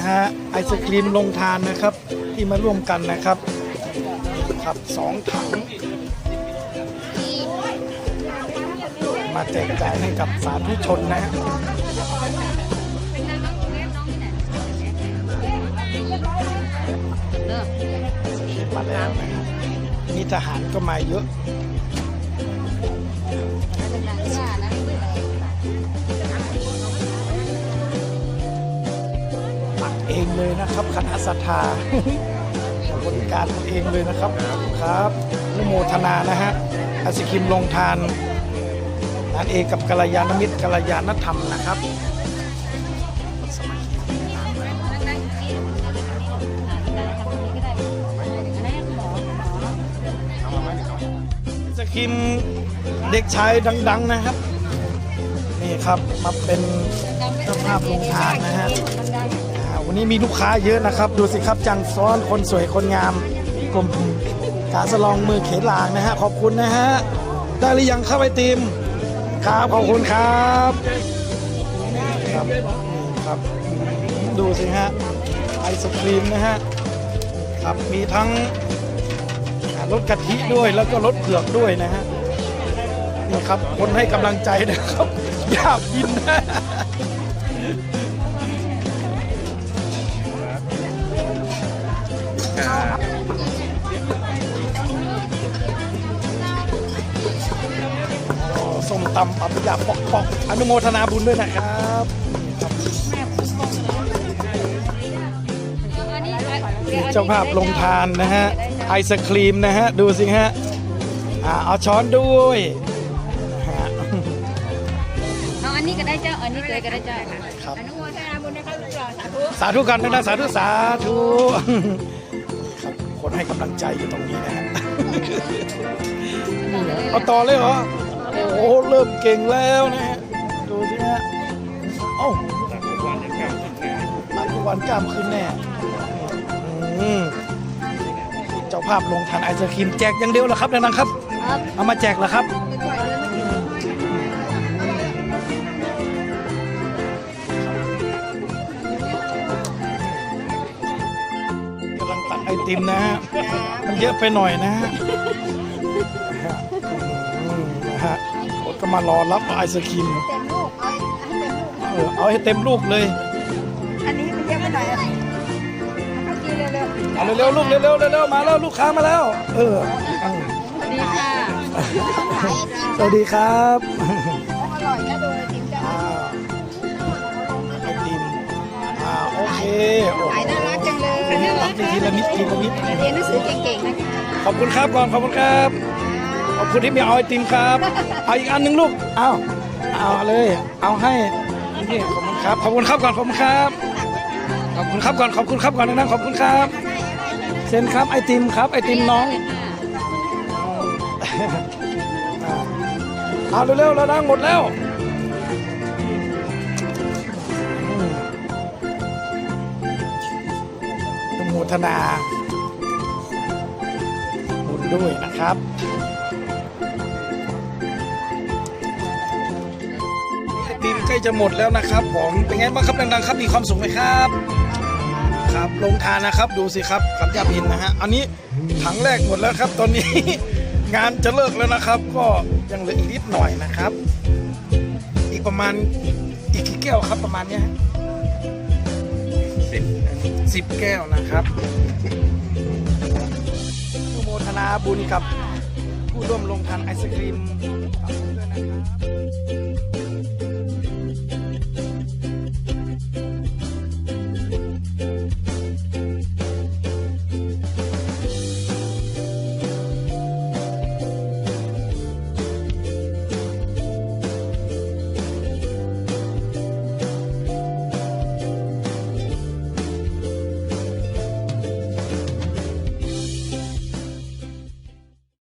นะฮะไอศครีมลงทานนะครับ ที่มาร่วมกันนะครับครับสองถัง มาแจกจ่ายให้กับสาธุชนนะฮะมาแล้วนะฮะมีทหารก็มาเยอะ เลยนะครับ คณะศรัทธาบริการตัวเองเลยนะครับครับนุโมทนานะฮะไอศครีมลงทานนั่นเอกับกัลยาณมิตรกัลยาณธรรมนะครับไอศครีมเด็กชายดัง ๆนะครับ นี่ครับมาเป็นเจ้าภาพลงทานนะฮะ วันนี้มีลูกค้าเยอะนะครับ ดูสิครับจังซ้อนคนสวยคนงามกลมกาสลองมือเขลางนะฮะขอบคุณนะฮะได้หรือยังครับไอติมครับขอบคุณครับครับครับ ดูสิฮะไอศครีมนะฮะครับมีทั้งรสกะทิด้วยแล้วก็รสเผือกด้วยนะฮะนี่ครับคนให้กำลังใจนะครับอยากกินนะ ส้มตำปับยาปอกปอกอนุโมทนาบุญด้วยนะครับนี่เจ้าภาพลงทานนะฮะ ไอศครีมนะฮะ ดูสิฮะอ่าเอาช้อนด้วยนะฮะเอาอันนี้ก็ได้เจ้า อันนี้เลยก็ได้เจ้าครับอนุโมทนาบุญนะครับลูกหลานสาธุ สาธุกันนะสาธุ สาธุ ครับคนให้กำลังใจอยู่ตรงนี้นะฮะเอาต่อเลยเหรอ โอ้โห เริ่มเก่งแล้วนะฮะ ดูสิฮะเอ้าตักทุกวันกล้ามขึ้นแน่อืมเจ้าภาพลงทานไอศครีมแจกอย่างเดียวเหรอครับนางๆครับครับ เอามาแจกเหรอครับ ตักไอติมนะฮะมันเยอะไปหน่อยนะฮะอืมนะฮะคนก็มารอรับไอศครีมเต็มลูกเอาให้เต็มลูกเออเอาให้เต็มลูกเลยอันนี้มันเยอะไปหน่อยอะเอากินเร็วๆเอาเร็วๆลูกเร็วๆเร็วๆมาแล้วลูกค้ามาแล้ว เออเอาดีค่ะสวัสดีครับอร่อยนะดูไอติมเจ้าอ่าไอติมอ่าโอเคโอ้โหขายน่ารัก ทีละนิดทีละนิดเรียนหนังสือเก่งๆนะคะขอบคุณครับก่อนขอบคุณครับขอบคุณที่มีเอาไอติมครับเอาอีกอันหนึ่งลูกเอาเอาเลย เอาให้นี่ขอบคุณครับขอบคุณครับก่อนขอบคุณครับขอบคุณครับก่อนขอบคุณครับก่อนนะขอบคุณครับเซ็นครับไอติมครับไอติมน้องเอาเร็วๆแล้วนะหมดแล้ว อนุโมทนาบุญด้วยนะครับไอติมใกล้จะหมดแล้วนะครับผมเป็นไงบ้างครับดังๆครับมีความสุขไหมครับครับลงทานนะครับดูสิครับคำยาพินนะฮะอันนี้ถังแรกหมดแล้วครับ ตอนนี้ งานจะเลิกแล้วนะครับ ก็ยังเหลืออีกนิดหน่อยนะครับ อีกประมาณอีกกี่แก้วครับประมาณเนี้ย สิบสิบแก้วนะครับอนุโมทนาบุญกับผู้ร่วมลงทานไอศครีมขอบคุณด้วยนะครับ